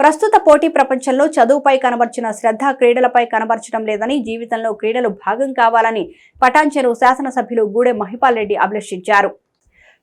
ప్రస్తుత పోటీ ప్రపంచంలో చదువుపై కనబర్చిన శ్రద్ధ క్రీడలపై కనబరచడం లేదని జీవితంలో క్రీడలు భాగం కావాలని పటాన్చెరు శాసనసభ్యులు గూడె మహిపాల్ రెడ్డి అభిలషించారు.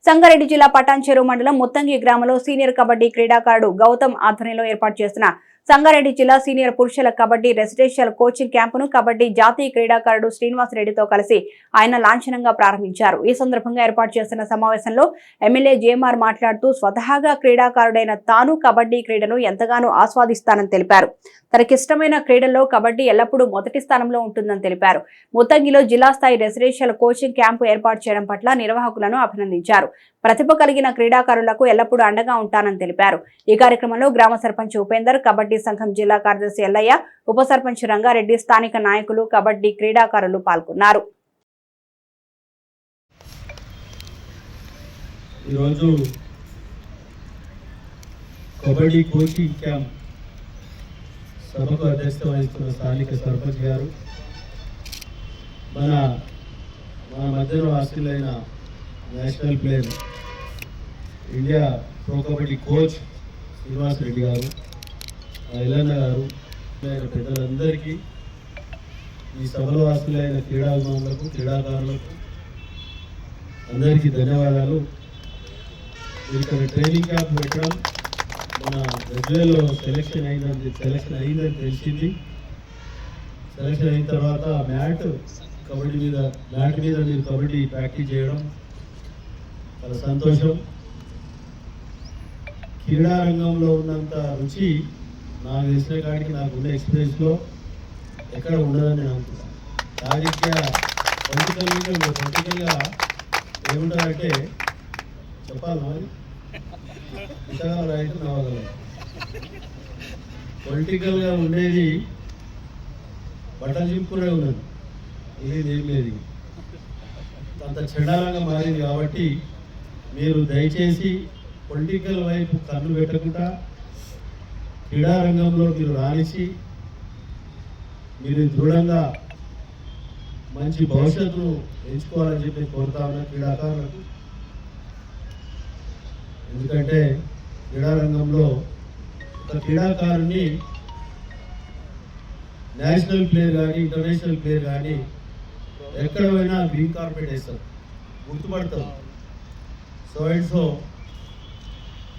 సంగారెడ్డి జిల్లా పటాన్చెరు మండలం ముత్తంగి గ్రామంలో సీనియర్ కబడ్డీ క్రీడాకారుడు గౌతమ్ ఆధ్వర్యంలో ఏర్పాటు చేసిన సంగారెడ్డి జిల్లా సీనియర్ పురుషుల కబడ్డీ రెసిడెన్షియల్ కోచింగ్ క్యాంపును కబడ్డీ జాతీయ క్రీడాకారుడు శ్రీనివాస్ రెడ్డితో కలిసి ఆయన లాంఛనంగా ప్రారంభించారు. ఈ సందర్భంగా ఏర్పాటు చేసిన సమావేశంలో ఎమ్మెల్యే జేఎంఆర్ మాట్లాడుతూ స్వతహాగా క్రీడాకారుడైన తాను కబడ్డీ క్రీడను ఎంతగానో ఆస్వాదిస్తానని తెలిపారు. తనకిష్టమైన క్రీడల్లో కబడ్డీ ఎల్లప్పుడూ మొదటి స్థానంలో ఉంటుందని తెలిపారు. ముత్తంగిలో జిల్లా స్థాయి రెసిడెన్షియల్ కోచింగ్ క్యాంపు ఏర్పాటు చేయడం పట్ల నిర్వాహకులను అభినందించారు. ప్రతిభ కలిగిన క్రీడాకారులకు ఎల్లప్పుడూ అండగా ఉంటానని తెలిపారు. ఈ కార్యక్రమంలో గ్రామ సర్పంచ్ ఉపేందర్ కబడ్డీ సంఘం జిల్లా కార్యదర్శి ఎల్లయ్య ఉప సర్పంచ్ రంగారెడ్డి స్థానిక నాయకులు కబడ్డీ క్రీడాకారులు పాల్గొన్నారు. ఈరోజు కబడ్డీ కోచింగ్ క్యాంప్ సభకు అధ్యక్షత వహిస్తున్న స్థానిక సర్పంచ్ గారు మన మన మధ్యలో హాస్టల్ అయిన national player India pro kabaddi coach Srinivas Reddy గారు ఐలన్న గారు ఆయన పెద్దలందరికీ ఈ సభలో వాసులైన క్రీడాభిమానులకు క్రీడాకారులకు అందరికీ ధన్యవాదాలు. ఇక్కడ ట్రైనింగ్ క్యాంప్ పెట్టడం మన రెగ్యులర్లో సెలెక్షన్ అయిందని సెలెక్షన్ అయిందని తెలిసింది. సెలెక్షన్ అయిన తర్వాత మ్యాట్ కబడ్డీ మీద మ్యాట్ మీద మీరు కబడ్డీ ప్రాక్టీస్ చేయడం చాలా సంతోషం. క్రీడారంగంలో ఉన్నంత రుచి నాకు తెలిసిన కాడికి నాకు ఉన్న ఎక్స్పీరియన్స్లో ఎక్కడ ఉండదని నేను అనుకుంటాను రాజకీయ పొలిటికల్గా పొలిటికల్గా ఏముంటారంటే చెప్పాలి మరి? రైతు నవ్వగలరు పొలిటికల్గా ఉండేది బట్టలు ఉన్నది. ఇది ఏం లేదు అంత చెడారంగా మారింది కాబట్టి మీరు దయచేసి పొలిటికల్ వైపు కన్ను పెట్టకుండా క్రీడారంగంలో మీరు రాణించి మీరు దృఢంగా మంచి భవిష్యత్తును ఎంచుకోవాలని చెప్పి కోరుతా ఉన్నా క్రీడాకారులకు. ఎందుకంటే క్రీడారంగంలో ఒక క్రీడాకారుని నేషనల్ ప్లేయర్ కానీ ఇంటర్నేషనల్ ప్లేయర్ కానీ ఎక్కడ పోయినా గ్రీన్ కార్పెట్ వేస్తారు. గుర్తుపడతారు. సో అండ్ సో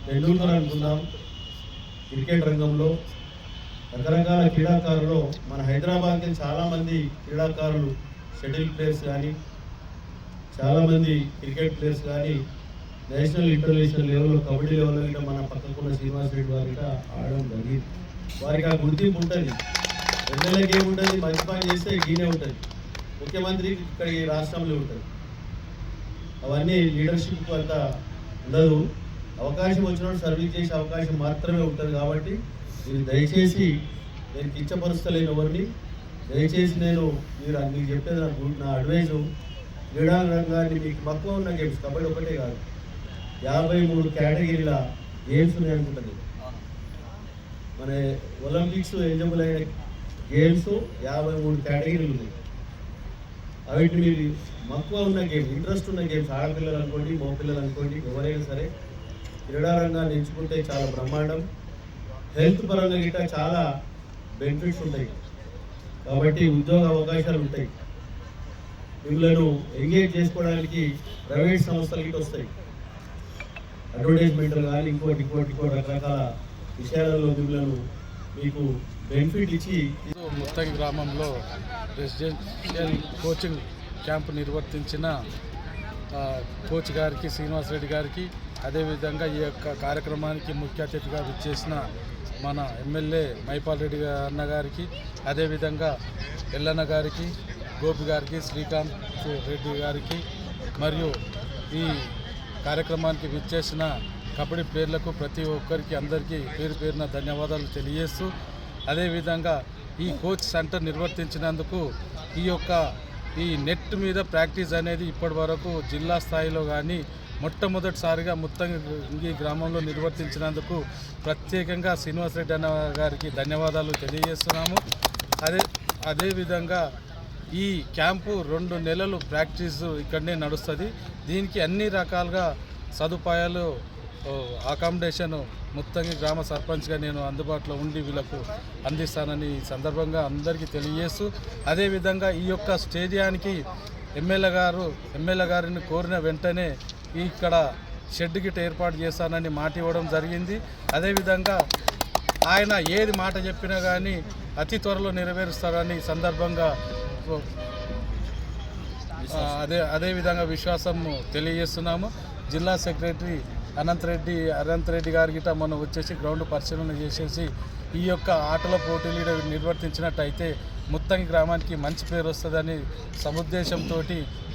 టెండూల్కర్ అనుకుందాం. క్రికెట్ రంగంలో రకరకాల క్రీడాకారులు మన హైదరాబాద్కి చాలామంది క్రీడాకారులు షటిల్ ప్లేయర్స్ కానీ చాలామంది క్రికెట్ ప్లేయర్స్ కానీ నేషనల్ ఇంటర్నేషనల్ లెవెల్లో కబడ్డీ లెవెల్లో ఇట్లా మన పక్కకున్న శ్రీనివాస్ రెడ్డి వారి ఆడడం జరిగింది. వారికి ఆ గుర్తింపు ఉంటుంది. ఎమ్మెల్యేకి ఏముంటుంది మంచి పని చేస్తే గీనే ఉంటుంది. ముఖ్యమంత్రి ఇక్కడ ఈ రాష్ట్రంలో ఉంటుంది అవన్నీ లీడర్షిప్ అంత ఉండదు. అవకాశం వచ్చినప్పుడు సర్వీస్ చేసే అవకాశం మాత్రమే ఉంటుంది కాబట్టి మీరు దయచేసి నేను కిచ్చపరుస్తలేని ఎవరిని దయచేసి నేను మీరు మీకు చెప్పేది నా నా అడ్వైజు. క్రీడా రంగాన్ని మీకు మక్కువ ఉన్న గేమ్స్ కబడ్డీ ఒకటే కాదు. యాభై మూడు కేటగిరీల గేమ్స్ ఉన్నాయి అనుకుంటుంది మన ఒలింపిక్స్ ఎలిజిబుల్ అయిన గేమ్స్ యాభై మూడు కేటగిరీలు ఉన్నాయి. అవిటి మీరు మక్కువ ఉన్న గేమ్స్ ఇంట్రెస్ట్ ఉన్న గేమ్స్ ఆడపిల్లలు అనుకోండి మగపిల్లలు అనుకోండి ఎవరైనా సరే క్రీడారంగా ఎంచుకుంటే చాలా బ్రహ్మాండం. హెల్త్ పరంగా గిట్ట చాలా బెనిఫిట్స్ ఉంటాయి. కాబట్టి ఉద్యోగ అవకాశాలు ఉంటాయి. వీళ్ళను ఎంగేజ్ చేసుకోవడానికి ప్రైవేట్ సంస్థలు గిట్ట వస్తాయి. అడ్వర్టైజ్మెంట్లు కానీ ఇంకోటి ఇంకోటి ఇంకోటి రకరకాల విషయాలలో మిమ్మల్ని మీకు బెనిఫిట్ ఇచ్చి మొత్తం గ్రామంలో రెసిడెన్షియల్ కోచింగ్ క్యాంప్ నిర్వర్తించిన కోచ్ గారికి శ్రీనివాస్ రెడ్డి గారికి అదేవిధంగా ఈ యొక్క కార్యక్రమానికి ముఖ్య అతిథిగా విచ్చేసిన మన ఎమ్మెల్యే మైపాల్ రెడ్డి అన్న గారికి అదేవిధంగా ఎల్లన్న గారికి గోపి గారికి శ్రీకాంత్ రెడ్డి గారికి మరియు ఈ కార్యక్రమానికి విచ్చేసిన కబడ్డీ ప్లేయర్లకు ప్రతి ఒక్కరికి అందరికీ పేరు పేరున ధన్యవాదాలు తెలియజేస్తూ అదేవిధంగా ఈ కోచ్ సెంటర్ నిర్వర్తించినందుకు ఈ యొక్క ఈ నెట్ మీద ప్రాక్టీస్ అనేది ఇప్పటి వరకు జిల్లా స్థాయిలో కానీ మొట్టమొదటిసారిగా ముత్తంగి గ్రామంలో నిర్వర్తించినందుకు ప్రత్యేకంగా శ్రీనివాసరెడ్డి అన్న గారికి ధన్యవాదాలు తెలియజేస్తున్నాము. అదే అదేవిధంగా ఈ క్యాంపు రెండు నెలలు ప్రాక్టీస్ ఇక్కడనే నడుస్తుంది. దీనికి అన్ని రకాలుగా సదుపాయాలు అకామిడేషన్ మొత్తంగా గ్రామ సర్పంచ్గా నేను అందుబాటులో ఉండి వీళ్ళకు అందిస్తానని ఈ సందర్భంగా అందరికీ తెలియజేస్తూ అదేవిధంగా ఈ యొక్క స్టేడియానికి ఎమ్మెల్యే గారు ఎమ్మెల్యే గారిని కోరిన వెంటనే ఇక్కడ షెడ్ గిట్ ఏర్పాటు చేస్తానని మాట ఇవ్వడం జరిగింది. అదేవిధంగా ఆయన ఏది మాట చెప్పినా కానీ అతి త్వరలో నెరవేరుస్తారని సందర్భంగా అదే అదే విధంగా తెలియజేస్తున్నాము. జిల్లా సెక్రటరీ అనంతరెడ్డి అనంతరెడ్డి గారి గిట్ట మనం వచ్చేసి గ్రౌండ్ పరిశీలన చేసేసి ఈ యొక్క ఆటల పోటీలు నిర్వర్తించినట్టయితే ముత్తంగి గ్రామానికి మంచి పేరు వస్తుందని సముద్దేశంతో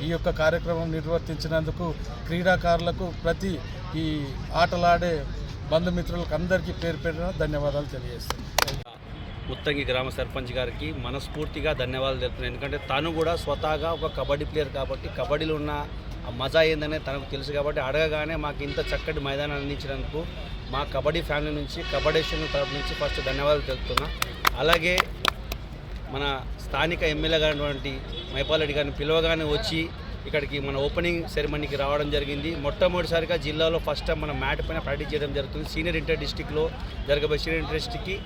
ఈ యొక్క కార్యక్రమం నిర్వర్తించినందుకు క్రీడాకారులకు ప్రతి ఈ ఆటలాడే బంధుమిత్రులకు అందరికీ పేరు పెట్టిన ధన్యవాదాలు తెలియజేస్తాను ముత్తంగి గ్రామ సర్పంచ్ గారికి మనస్ఫూర్తిగా ధన్యవాదాలు తెలుపుతున్నాను. ఎందుకంటే తను కూడా స్వతహాగా ఒక కబడ్డీ ప్లేయర్ కాబట్టి కబడ్డీలో ఉన్న ఆ మజా ఏందనే తనకు తెలుసు కాబట్టి అడగగానే మాకు ఇంత చక్కటి మైదానాన్ని అందించినందుకు మా కబడ్డీ ఫ్యామిలీ నుంచి కబడ్డేషన్ తరపు నుంచి ఫస్ట్ ధన్యవాదాలు తెలుపుతున్నా. అలాగే మన స్థానిక ఎమ్మెల్యే గారినటువంటి మైపాలరెడ్డి గారిని పిలవగానే వచ్చి ఇక్కడికి మన ఓపెనింగ్ సెరమనీకి రావడం జరిగింది. మొట్టమొదటిసారిగా జిల్లాలో ఫస్ట్ టైం మన మ్యాట్ పైన ప్రాక్టీస్ చేయడం జరుగుతుంది. సీనియర్ ఇంటర్ డిస్టిక్లో జరగబోయే సీనియర్ ఇంటర్ డిస్టిక్కి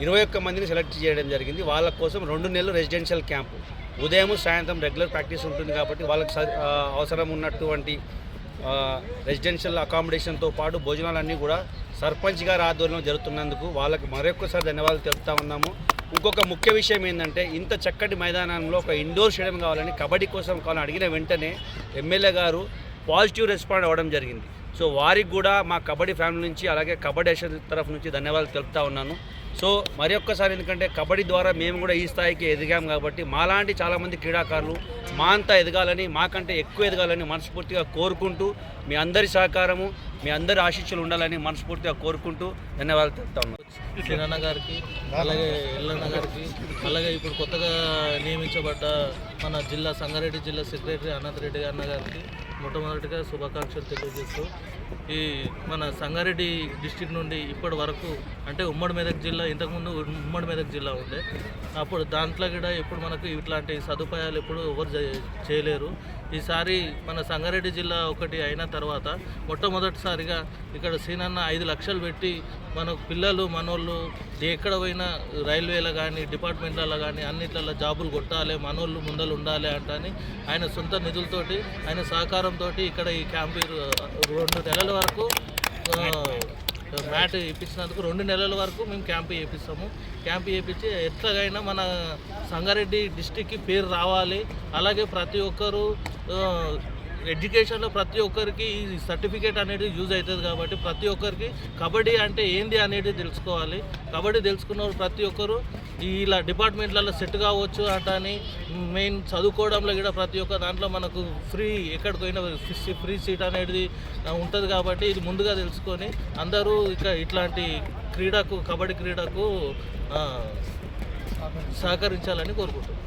ఇరవై ఒక్క మందిని సెలెక్ట్ చేయడం జరిగింది. వాళ్ళ కోసం రెండు నెలలు రెసిడెన్షియల్ క్యాంపు. ఉదయం సాయంత్రం రెగ్యులర్ ప్రాక్టీస్ ఉంటుంది కాబట్టి వాళ్ళకి స- అవసరం ఉన్నటువంటి రెసిడెన్షియల్ అకామిడేషన్తో పాటు భోజనాలన్నీ కూడా సర్పంచ్ గారి ఆధ్వర్యంలో జరుగుతున్నందుకు వాళ్ళకి మరొకసారి ధన్యవాదాలు తెలుపుతా ఉన్నాము. ఇంకొక ముఖ్య విషయం ఏంటంటే ఇంత చక్కటి మైదానంలో ఒక ఇండోర్ స్టేడియం కావాలని కబడ్డీ కోసం కావాలని అడిగిన వెంటనే ఎమ్మెల్యే గారు పాజిటివ్ రెస్పాండ్ అవ్వడం జరిగింది. సో వారికి కూడా మా కబడ్డీ ఫ్యామిలీ నుంచి అలాగే కబడ్డీ అసోసియేషన్ తరఫు నుంచి ధన్యవాదాలు తెలుపుతా ఉన్నాను. సో మరి ఒక్కసారి ఎందుకంటే కబడ్డీ ద్వారా మేము కూడా ఈ స్థాయికి ఎదిగాం కాబట్టి మాలాంటి చాలామంది క్రీడాకారులు మా అంతా ఎదగాలని మాకంటే ఎక్కువ ఎదగాలని మనస్ఫూర్తిగా కోరుకుంటూ మీ అందరి సహకారము మీ అందరి ఆశీస్సులు ఉండాలని మనస్ఫూర్తిగా కోరుకుంటూ ధన్యవాదాలు తెలుపుతా ఉన్నాను. కిరణ్ గారికి అలాగే ఎల్లన్న గారికి అలాగే ఇప్పుడు కొత్తగా నియమించబడ్డ మన జిల్లా సంగారెడ్డి జిల్లా సెక్రటరీ అనంత్ రెడ్డి అన్న గారికి మొట్టమొదటిగా శుభాకాంక్షలు తెలియజేస్తూ ఈ మన సంగారెడ్డి డిస్టిక్ నుండి ఇప్పటి వరకు అంటే ఉమ్మడి మెదక్ జిల్లా ఇంతకుముందు ఉమ్మడి మెదక్ జిల్లా ఉండే. అప్పుడు దాంట్లో కూడా ఇప్పుడు మనకు ఇట్లాంటి సదుపాయాలు ఎప్పుడు ఎవరు చేయలేరు. ఈసారి మన సంగారెడ్డి జిల్లా ఒకటి అయిన తర్వాత మొట్టమొదటిసారిగా ఇక్కడ సీనన్న ఐదు లక్షలు పెట్టి మన పిల్లలు మనోళ్ళు ఎక్కడ పోయినా రైల్వేలో కానీ డిపార్ట్మెంట్లలో కానీ అన్నిట్లలో జాబులు కొట్టాలి మనోళ్ళు ముందలు ఉండాలి అంటని ఆయన సొంత నిధులతోటి ఆయన సహకారంతో ఇక్కడ ఈ క్యాంపు రెండు నెలల వరకు మ్యాట్ ఇప్పించినందుకు రెండు నెలల వరకు మేము క్యాంపు చేపిస్తాము. క్యాంపు చేపించి ఎట్లాగైనా మన సంగారెడ్డి డిస్టిక్కి పేరు రావాలి. అలాగే ప్రతి ఒక్కరూ ఎడ్యుకేషన్లో ప్రతి ఒక్కరికి ఈ సర్టిఫికేట్ అనేది యూజ్ అవుతుంది కాబట్టి ప్రతి ఒక్కరికి కబడ్డీ అంటే ఏంది అనేది తెలుసుకోవాలి. కబడ్డీ తెలుసుకున్న వాళ్ళు ప్రతి ఒక్కరు ఇలా డిపార్ట్మెంట్లలో సెట్ కావచ్చు అంటని మెయిన్ చదువుకోవడంలో కూడా ప్రతి ఒక్క దాంట్లో మనకు ఫ్రీ ఎక్కడికి పోయినా ఫ్రీ సీట్ అనేది ఉంటుంది కాబట్టి ఇది ముందుగా తెలుసుకొని అందరూ ఇక ఇట్లాంటి క్రీడకు కబడ్డీ క్రీడకు సహకరించాలని కోరుకుంటున్నాను